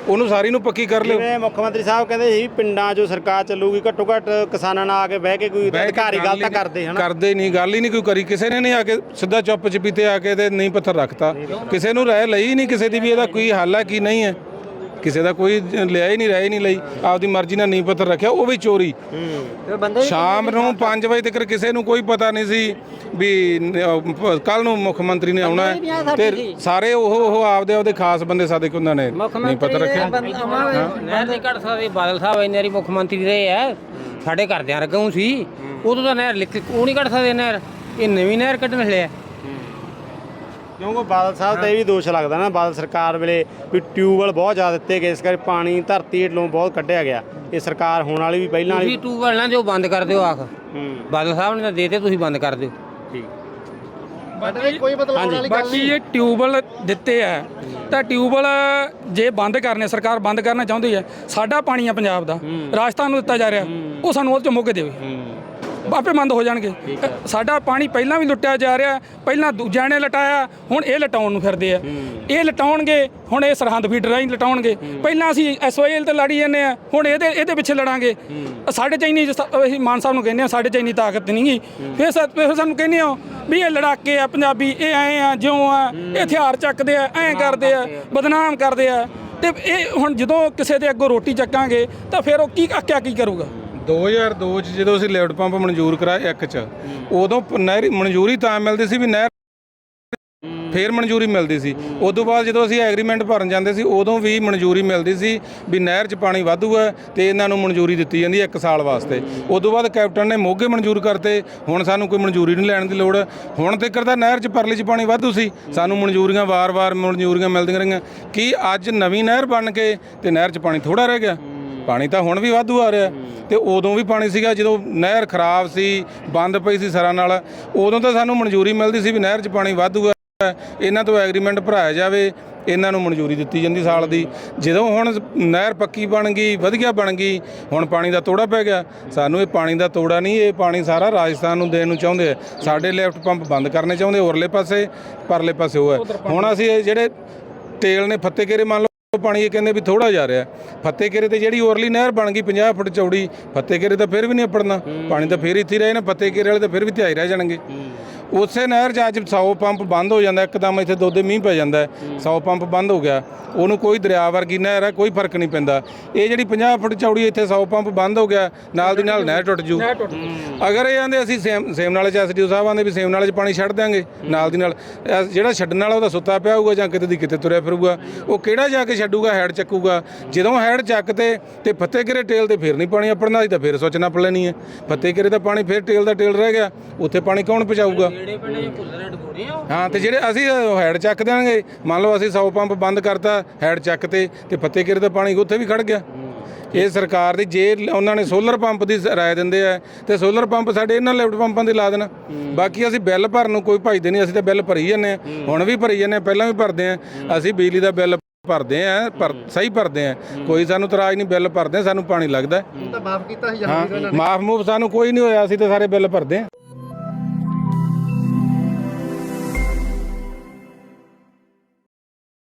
ਉਹਨੂੰ ਸਾਰੀ ਨੂੰ ਪੱਕੀ ਕਰ ਲਿਓ। ਜਿਵੇਂ ਮੁੱਖ ਮੰਤਰੀ ਸਾਹਿਬ ਕਹਿੰਦੇ ਸੀ ਪਿੰਡਾਂ 'ਚੋਂ ਸਰਕਾਰ ਚੱਲੂਗੀ ਘੱਟੋ ਘੱਟ ਕਿਸਾਨਾਂ ਨਾਲ ਆ ਕੇ ਬਹਿ ਕੇ ਕੋਈ ਅਧਿਕਾਰੀ ਗੱਲ ਤਾਂ ਕਰਦੇ ਹਨਾ। ਕਰਦੇ ਨਹੀਂ ਗੱਲ ਹੀ ਨਹੀਂ ਕੋਈ ਕਰੀ। ਕਿਸੇ ਨੇ ਨਹੀਂ ਆ ਕੇ ਸਿੱਧਾ ਚੁੱਪ ਚਪੀਤੇ ਆ ਕੇ ਤੇ ਨਹੀਂ ਪੱਥਰ ਰੱਖਤਾ। ਕਿਸੇ ਨੂੰ ਰਾਏ ਲਈ ਨਹੀਂ ਕਿਸੇ ਦੀ ਵੀ ਇਹਦਾ ਕੋਈ ਹੱਲ ਹੈ ਕੀ ਨਹੀਂ ਹੈ। ਕਿਸੇ ਦਾ ਕੋਈ ਲਿਆ ਹੀ ਨਹੀਂ ਰਾਏ ਨਹੀਂ ਲਈ ਆਪਦੀ ਮਰਜ਼ੀ ਨਾਲ ਨਹੀਂ ਪੱਥਰ ਰੱਖਿਆ ਉਹ ਵੀ ਚੋਰੀ। ਫਿਰ ਬੰਦੇ ਸ਼ਾਮ ਨੂੰ 5 ਵਜੇ ਤੱਕ ਕਿਸੇ ਨੂੰ ਕੋਈ ਪਤਾ ਨਹੀਂ ਸੀ ਵੀ ਕੱਲ ਨੂੰ ਮੁੱਖ ਮੰਤਰੀ ਨੇ ਆਉਣਾ ਹੈ। ਸਾਡੇ ਤੇ। ਸਾਰੇ ਉਹ ਉਹ ਆਪਦੇ ਆਪਦੇ ਖਾਸ ਬੰਦੇ ਸਾਦੇ ਕਿ ਉਹਨਾਂ ਨੇ ਨਹੀਂ ਪਤਾ ਰੱਖਿਆ। ਨਹਿਰ ਨਹੀਂ ਕੱਢ ਸਕਦੇ ਬਾਦਲ ਸਾਹਿਬ ਇੰਨੇ ਵਾਰੀ ਮੁੱਖ ਮੰਤਰੀ ਰਹੇ ਆ ਸਾਡੇ ਘਰਦਿਆਂ ਰਕਮ ਸੀ। ਉਦੋਂ ਤਾਂ ਨਹਿਰ ਲਿਖ ਉਹ ਨਹੀਂ ਕੱਢ ਸਕਦੇ ਨਹਿਰ। ਇਹ ਨਵੀਂ ਨਹਿਰ ਕੱਢਣ ਲਿਆ ਕਿਉਂਕਿ ਬਾਦਲ ਸਾਹਿਬ ਤੇ ਇਹ ਵੀ ਦੋਸ਼ ਲੱਗਦਾ ਨਾ ਬਾਦਲ ਸਰਕਾਰ ਵੇਲੇ ਵੀ ਟਿਊਬਵੈਲ ਬਹੁਤ ਜ਼ਿਆਦਾ ਦਿੱਤੇ ਗਏ ਇਸ ਕਰਕੇ ਪਾਣੀ ਧਰਤੀ ਹੇਠੋਂ ਬਹੁਤ ਕੱਢਿਆ ਗਿਆ। ਇਹ ਸਰਕਾਰ ਹੋਣ ਵਾਲੀ ਵੀ ਪਹਿਲਾਂ ਵਾਲੀ ਤੁਸੀਂ ਟੂਬਲ ਨਾ ਜੋ ਬੰਦ ਕਰ ਦਿਓ ਆਖ। ਹੂੰ। ਬਾਦਲ ਸਾਹਿਬ ਨੇ ਤਾਂ ਦੇ ਤੇ ਤੁਸੀਂ ਬੰਦ ਕਰ ਦਿਓ। ਕੋਈ ਬਦਲਾਅ ਵਾਲੀ ਗੱਲ ਬਾਕੀ ਇਹ ਟਿਊਬਲ ਦਿੱਤੇ ਆ। ਤਾਂ ਟਿਊਬਲ ਜੇ ਬੰਦ ਕਰਨੇ ਸਰਕਾਰ ਬੰਦ ਕਰਨਾ ਚਾਹੁੰਦੀ ਹੈ ਸਾਡਾ ਪਾਣੀ ਆ ਪੰਜਾਬ ਦਾ। ਰਾਜਸਥਾਨ ਨੂੰ ਦਿੱਤਾ ਜਾ ਰਿਹਾ। ਉਹ ਸਾਨੂੰ ਉਹ ਚ ਮੌਕੇ ਦੇਵੇ ਆਪੇ ਬੰਦ ਹੋ ਜਾਣਗੇ। ਸਾਡਾ ਪਾਣੀ ਪਹਿਲਾਂ ਵੀ ਲੁੱਟਿਆ ਜਾ ਰਿਹਾ ਪਹਿਲਾਂ ਦੂਜਿਆਂ ਨੇ ਲਟਾਇਆ ਹੁਣ ਇਹ ਲਟਾਉਣ ਨੂੰ ਫਿਰਦੇ ਆ। ਇਹ ਲਟਾਉਣਗੇ ਹੁਣ ਇਹ ਸਰਹੰਦ ਫੀਡਰ ਰਾਹੀਂ ਲਟਾਉਣਗੇ। ਪਹਿਲਾਂ ਅਸੀਂ ਐਸਓਐਲ ਤੇ ਲੜੀ ਜਾਂਦੇ ਆ ਹੁਣ ਇਹਦੇ ਇਹਦੇ ਪਿੱਛੇ ਲੜਾਂਗੇ। ਸਾਡੇ ਚ ਇੰਨੀ ਅਸੀਂ ਮਾਨ ਸਾਹਿਬ ਨੂੰ ਕਹਿੰਦੇ ਆ ਸਾਡੇ ਚ ਇੰਨੀ ਤਾਕਤ ਨਹੀਂ ਗੀ। ਫਿਰ ਸਾਨੂੰ ਕਹਿੰਦੇ ਆ ਵੀ ਇਹ ਲੜਾਕੇ ਆ ਪੰਜਾਬੀ ਇਹ ਐ ਆ ਜਿਉਂ ਆ ਇਹ ਹਥਿਆਰ ਚੱਕਦੇ ਆ ਐਂ ਕਰਦੇ ਆ ਬਦਨਾਮ ਕਰਦੇ ਆ। ਤੇ ਇਹ ਹੁਣ ਜਦੋਂ ਕਿਸੇ ਦੇ ਅੱਗੋਂ ਰੋਟੀ ਚੱਕਾਂਗੇ ਤਾਂ ਫਿਰ ਉਹ ਕੀ ਆਕਿਆ ਕੀ ਕਰੂਗਾ? 2002 ਚ ਜਦੋਂ ਅਸੀਂ ਲਿਫਟ ਪੰਪ ਮਨਜ਼ੂਰ ਕਰਾਇਆ ਇੱਕ ਚ, ਉਦੋਂ ਪ- ਨਹਿਰ ਮਨਜ਼ੂਰੀ ਤਾਂ ਮਿਲਦੀ ਸੀ ਵੀ ਨਹਿਰ ਫੇਰ ਮਨਜ਼ੂਰੀ ਮਿਲਦੀ ਸੀ। ਉਸ ਤੋਂ ਬਾਅਦ ਜਦੋਂ ਅਸੀਂ ਐਗਰੀਮੈਂਟ ਭਰਨ ਜਾਂਦੇ ਸੀ, ਉਦੋਂ ਵੀ ਮਨਜ਼ੂਰੀ ਮਿਲਦੀ ਸੀ ਵੀ ਨਹਿਰ 'ਚ ਪਾਣੀ ਵਾਧੂ ਹੈ ਤੇ ਇਹਨਾਂ ਨੂੰ ਮਨਜ਼ੂਰੀ ਦਿੱਤੀ ਜਾਂਦੀ ਹੈ 1 ਸਾਲ ਵਾਸਤੇ। ਉਸ ਤੋਂ ਬਾਅਦ ਕੈਪਟਨ ਨੇ ਮੋਗੇ ਮਨਜ਼ੂਰ ਕਰਤੇ, ਹੁਣ ਸਾਨੂੰ ਕੋਈ ਮਨਜ਼ੂਰੀ ਨਹੀਂ ਲੈਣ ਦੀ ਲੋੜ। ਹੁਣ ਤੱਕ ਤਾਂ ਨਹਿਰ 'ਚ ਪਰਲੀ 'ਚ ਪਾਣੀ ਵਾਧੂ ਸੀ, ਸਾਨੂੰ ਮਨਜ਼ੂਰੀਆਂ ਵਾਰ-ਵਾਰ ਮਨਜ਼ੂਰੀਆਂ ਮਿਲਦੀਆਂ ਰਹੀਆਂ। ਕੀ ਅੱਜ ਨਵੀਂ ਨਹਿਰ ਬਣ ਕੇ ਤੇ ਨਹਿਰ 'ਚ ਪਾਣੀ ਥੋੜਾ ਰਹਿ ਗਿਆ? ਪਾਣੀ ਤਾਂ ਹੁਣ ਵੀ ਵਾਧੂ ਆ ਰਿਹਾ। ਤੇ ਉਦੋਂ ਵੀ ਪਾਣੀ ਸੀਗਾ ਜਦੋਂ ਨਹਿਰ ਖਰਾਬ ਸੀ ਬੰਦ ਪਈ ਸੀ ਸਰਾਂ ਨਾਲ ਉਦੋਂ ਤਾਂ ਸਾਨੂੰ ਮਨਜ਼ੂਰੀ ਮਿਲਦੀ ਸੀ ਵੀ ਨਹਿਰ 'ਚ ਪਾਣੀ ਵਾਧੂ ਹੈ ਇਹਨਾਂ ਤੋਂ ਐਗਰੀਮੈਂਟ ਭਰਾਇਆ ਜਾਵੇ ਇਹਨਾਂ ਨੂੰ ਮਨਜ਼ੂਰੀ ਦਿੱਤੀ ਜਾਂਦੀ ਸਾਲ ਦੀ। ਜਦੋਂ ਹੁਣ ਨਹਿਰ ਪੱਕੀ ਬਣ ਗਈ ਵਧੀਆ ਬਣ ਗਈ ਹੁਣ ਪਾਣੀ ਦਾ ਤੋੜਾ ਪੈ ਗਿਆ। ਸਾਨੂੰ ਇਹ ਪਾਣੀ ਦਾ ਤੋੜਾ ਨਹੀਂ ਇਹ ਪਾਣੀ ਸਾਰਾ ਰਾਜਸਥਾਨ ਨੂੰ ਦੇਣ ਨੂੰ ਚਾਹੁੰਦੇ ਆ। ਸਾਡੇ ਲੈਫਟ ਪੰਪ ਬੰਦ ਕਰਨੇ ਚਾਹੁੰਦੇ ਉਰਲੇ ਪਾਸੇ ਪਰਲੇ ਪਾਸੇ ਉਹ ਹੈ ਹੁਣ ਅਸੀਂ ਇਹ ਜਿਹੜੇ ਤੇਲ ਨੇ ਫੱਤੇਕੇਰੇ ਮੰਨ ਪਾਣੀ ਇਹ ਕਹਿੰਦੇ ਵੀ ਥੋੜਾ ਜਾ ਰਿਹਾ। ਫੱਤੇਕੇਰੇ ਤੇ ਜਿਹੜੀ ਉਰਲੀ ਨਹਿਰ ਬਣ ਗਈ 50 ਫੁੱਟ ਚੌੜੀ ਫੱਤੇਕੇਰੇ ਤਾਂ ਫਿਰ ਵੀ ਨਹੀਂ ਅਪੜਨਾ ਪਾਣੀ ਤਾਂ ਫਿਰ ਇੱਥੇ ਹੀ ਰਹੇ ਨਾ ਫੱਤੇਕੇਰੇ ਵਾਲੇ ਤਾਂ ਫਿਰ ਵੀ ਤਿਆਈ ਰਹਿ ਜਾਣਗੇ। ਉਸੇ ਨਹਿਰ 'ਚ ਅੱਜ 100 ਪੰਪ ਬੰਦ ਹੋ ਜਾਂਦਾ ਇੱਕਦਮ ਇੱਥੇ ਦੋ ਦੇ ਮੀਂਹ ਪੈ ਜਾਂਦਾ 100 ਪੰਪ ਬੰਦ ਹੋ ਗਿਆ। ਉਹਨੂੰ ਕੋਈ ਦਰਿਆ ਵਰਗੀ ਨਹਿਰ ਹੈ ਕੋਈ ਫ਼ਰਕ ਨਹੀਂ ਪੈਂਦਾ। ਇਹ ਜਿਹੜੀ 50 ਫੁੱਟ ਚੌੜੀ ਇੱਥੇ 100 ਪੰਪ ਬੰਦ ਹੋ ਗਿਆ ਨਾਲ ਦੀ ਨਾਲ ਨਹਿਰ ਟੁੱਟ ਜੂ। ਅਗਰ ਇਹ ਆਂਦੇ ਅਸੀਂ ਸੇਮ ਸੇਮ ਨਾਲੇ ਚ ਐਸਡੀਓ ਸਾਹਿਬ ਆਂਦੇ ਵੀ ਸੇਮ ਨਾਲੇ ਚ ਪਾਣੀ ਛੱਡ ਦਿਆਂਗੇ ਨਾਲ ਦੀ ਨਾਲ ਜਿਹੜਾ ਛੱਡਣ ਵਾਲਾ ਉਹਦਾ ਸੁੱਤਾ ਪਿਆ ਹੋਊਗਾ ਜਾਂ ਕਿਤੇ ਦੀ ਕਿਤੇ ਤੁਰਿਆ ਫਿਰੂਗਾ ਉਹ ਕਿਹੜਾ ਜਾ ਕੇ ਛੱਡੂਗਾ ਹੈਡ ਚੱਕੂਗਾ। ਜਦੋਂ ਹੈਡ ਚੱਕ ਤੇ ਤੇ ਫੱਤੇਕਿਰੇ ਟੇਲ ਤੇ ਫਿਰ ਨਹੀਂ ਪਾਣੀ ਆਪਣਾ ਸੀ ਤਾਂ ਫਿਰ ਸੋਚਣਾ ਪੜ ਲੈਣੀ ਹੈ। ਫੱਤੇਕਿਰੇ ਤਾਂ ਪਾਣੀ ਫਿਰ ਟੇਲ ਦਾ ਟੇਲ ਰਹਿ ਗਿਆ ਉੱਥੇ ਪਾਣੀ ਕੌਣ ਪਹੁੰਚਾਊਗਾ? ਜਿਹੜੇ ਪਿੰਡ 'ਚ ਭੁੱਲਰੇ ਡਗੋਰੇ ਆ ਹਾਂ ਤੇ ਜਿਹੜੇ ਅਸੀਂ ਹੈਡ ਚੱਕ ਦੇਾਂਗੇ ਮੰਨ ਲਓ ਅਸੀਂ 100 ਪੰਪ ਬੰਦ ਕਰਤਾ ਹੈਡ ਚੱਕ ਤੇ ਤੇ ਫੱਤੇਕਿਰੇ ਦਾ ਪਾਣੀ ਉੱਥੇ ਵੀ ਖੜ ਗਿਆ। ਇਹ ਸਰਕਾਰ ਦੀ ਜੇ ਉਹਨਾਂ ਨੇ ਸੋਲਰ ਪੰਪ ਦੀ ਰਾਏ ਦਿੰਦੇ ਆ ਤੇ ਸੋਲਰ ਪੰਪ ਸਾਡੇ ਇਹਨਾਂ ਲਿਫਟ ਪੰਪਾਂ ਦੇ ਲਾ ਦੇਣ। ਬਾਕੀ ਅਸੀਂ ਬਿੱਲ ਭਰਨ ਨੂੰ ਕੋਈ ਭਜਦੇ ਨਹੀਂ ਅਸੀਂ ਤਾਂ ਬਿੱਲ ਭਰੀ ਜਾਂਦੇ ਆ। ਹੁਣ ਵੀ ਭਰੀ ਜਾਂਦੇ ਆ ਪਹਿਲਾਂ ਵੀ ਭਰਦੇ ਆ। ਅਸੀਂ ਬਿਜਲੀ ਦਾ ਬਿੱਲ ਭਰਦੇ ਆ ਪਰ ਸਹੀ ਭਰਦੇ ਆ। ਕੋਈ ਸਾਨੂੰ ਇਤਰਾਜ਼ ਨਹੀਂ ਬਿੱਲ ਭਰਦੇ ਸਾਨੂੰ ਪਾਣੀ ਲੱਗਦਾ। ਤਾਂ ਮਾਫ ਕੀਤਾ ਸੀ ਹਾਂ ਮਾਫ ਮੂਫ ਸਾਨੂੰ ਕੋਈ ਨਹੀਂ ਹੋਇਆ ਅਸੀਂ ਤਾਂ ਸਾਰੇ ਬਿੱਲ ਭਰਦੇ ਆ।